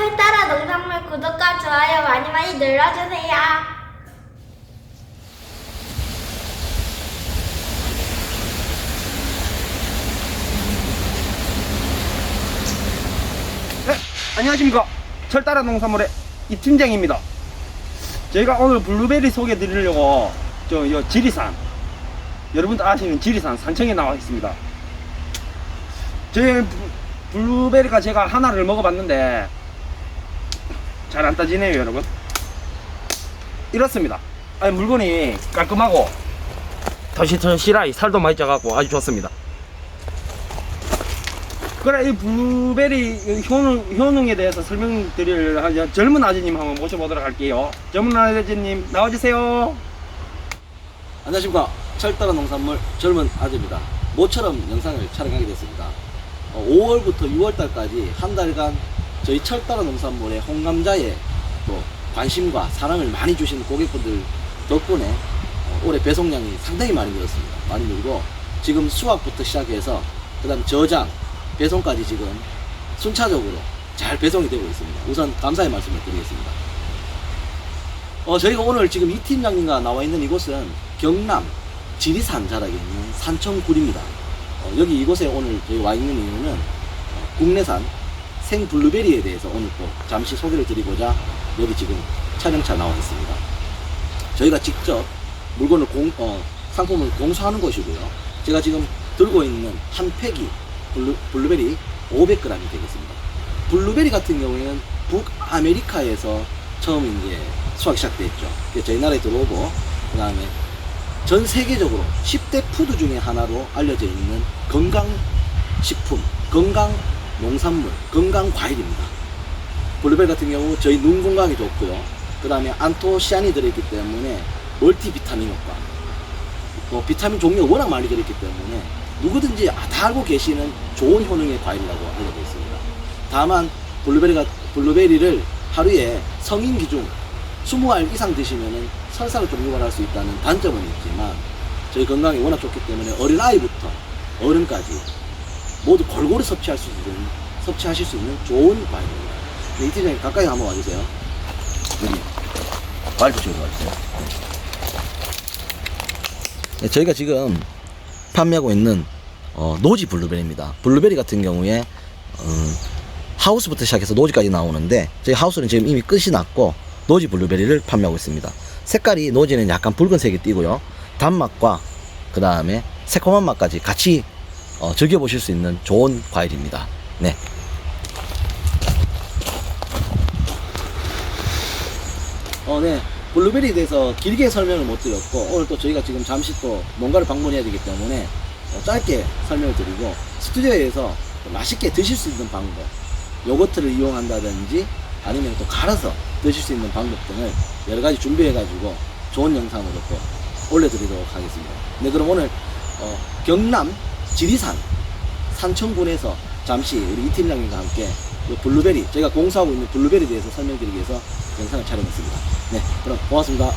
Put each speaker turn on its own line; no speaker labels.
철따라 농산물 구독과 좋아요 많이 많이 눌러주세요.
네, 안녕하십니까. 철따라 농산물의 이 팀장입니다. 저희가 오늘 블루베리 소개해 드리려고 저, 요 지리산, 여러분들 아시는 지리산 산청에 나와 있습니다. 저희 블- 블루베리가 제가 하나를 먹어봤는데 잘 안 따지네요, 여러분. 이렇습니다. 아니, 물건이 깔끔하고 더시더시라이 살도 많이 쪄갖고 아주 좋습니다. 그래 이 블루베리 효능, 효능에 대해서 설명드릴 한 젊은 아저님 한번 모셔보도록 할게요 젊은 아저님 나와주세요
안녕하십니까 철따라 농산물 젊은 아재입니다 모처럼 영상을 촬영하게 됐습니다 5월부터 6월달까지 한 달간 저희 철따라 농산물의 홍감자에 또 관심과 사랑을 많이 주시는 고객분들 덕분에 어, 올해 배송량이 상당히 많이 늘었습니다. 많이 늘고 지금 수확부터 시작해서 그 다음 저장 배송까지 지금 순차적으로 잘 배송이 되고 있습니다. 우선 감사의 말씀을 드리겠습니다. 어, 저희가 오늘 지금 이 팀장님과 나와 있는 이곳은 경남 지리산 자락에 있는 산청굴입니다. 어, 여기 이곳에 오늘 저희 와 있는 이유는 어, 국내산 생 블루베리에 대해서 오늘 또 잠시 소개를 드리고자 여기 지금 촬영차 나와 있습니다. 저희가 직접 물건을 공, 어, 상품을 공수하는 곳이고요. 제가 지금 들고 있는 한 팩이 블루, 블루베리 500g이 되겠습니다. 블루베리 같은 경우에는 북아메리카에서 처음 이제 수확 시작됐죠. 저희 나라에 들어오고 그 다음에 전 세계적으로 10대 푸드 중에 하나로 알려져 있는 건강 식품, 건강 농산물, 건강 과일입니다. 블루베리 같은 경우 저희 눈 건강에 좋고요. 그 다음에 안토시아닌이 들어있기 때문에 멀티 비타민 효과, 뭐 비타민 종류가 워낙 많이 들어있기 때문에 누구든지 다 알고 계시는 좋은 효능의 과일이라고 알려져 있습니다. 다만 블루베리가 블루베리를 하루에 성인 기준 20알 이상 드시면은 설사를 좀 유발할 수 있다는 단점은 있지만 저희 건강에 워낙 좋기 때문에 어린아이부터 어른까지 모두 골고루 섭취할 수 있는 섭취하실 수 있는 좋은 과일입니다. 네, 이 팀장님 가까이 한번 와주세요. 여기 과일 쪽으로 와주세요. 네, 저희가 지금 판매하고 있는 어, 노지 블루베리입니다. 블루베리 같은 경우에 어, 하우스부터 시작해서 노지까지 나오는데 저희 하우스는 지금 이미 끝이 났고 노지 블루베리를 판매하고 있습니다. 색깔이 노지는 약간 붉은색이 띄고요. 단맛과 그 다음에 새콤한 맛까지 같이 어, 즐겨보실 수 있는 좋은 과일입니다. 네. 어, 네. 블루베리에 대해서 길게 설명을 못 드렸고 오늘 또 저희가 지금 잠시 또 농가를 방문해야 되기 때문에 어, 짧게 설명을 드리고 스튜디오에서 또 맛있게 드실 수 있는 방법 요거트를 이용한다든지 아니면 또 갈아서 드실 수 있는 방법 등을 여러 가지 준비해 가지고 좋은 영상으로 또 올려드리도록 하겠습니다. 네 그럼 오늘 어, 경남 지리산 산청군에서 잠시 우리 이 팀장님과 함께 이 블루베리 저희가 공사하고 있는 블루베리에 대해서 설명드리기 위해서 영상을 촬영했습니다. 네 그럼 고맙습니다.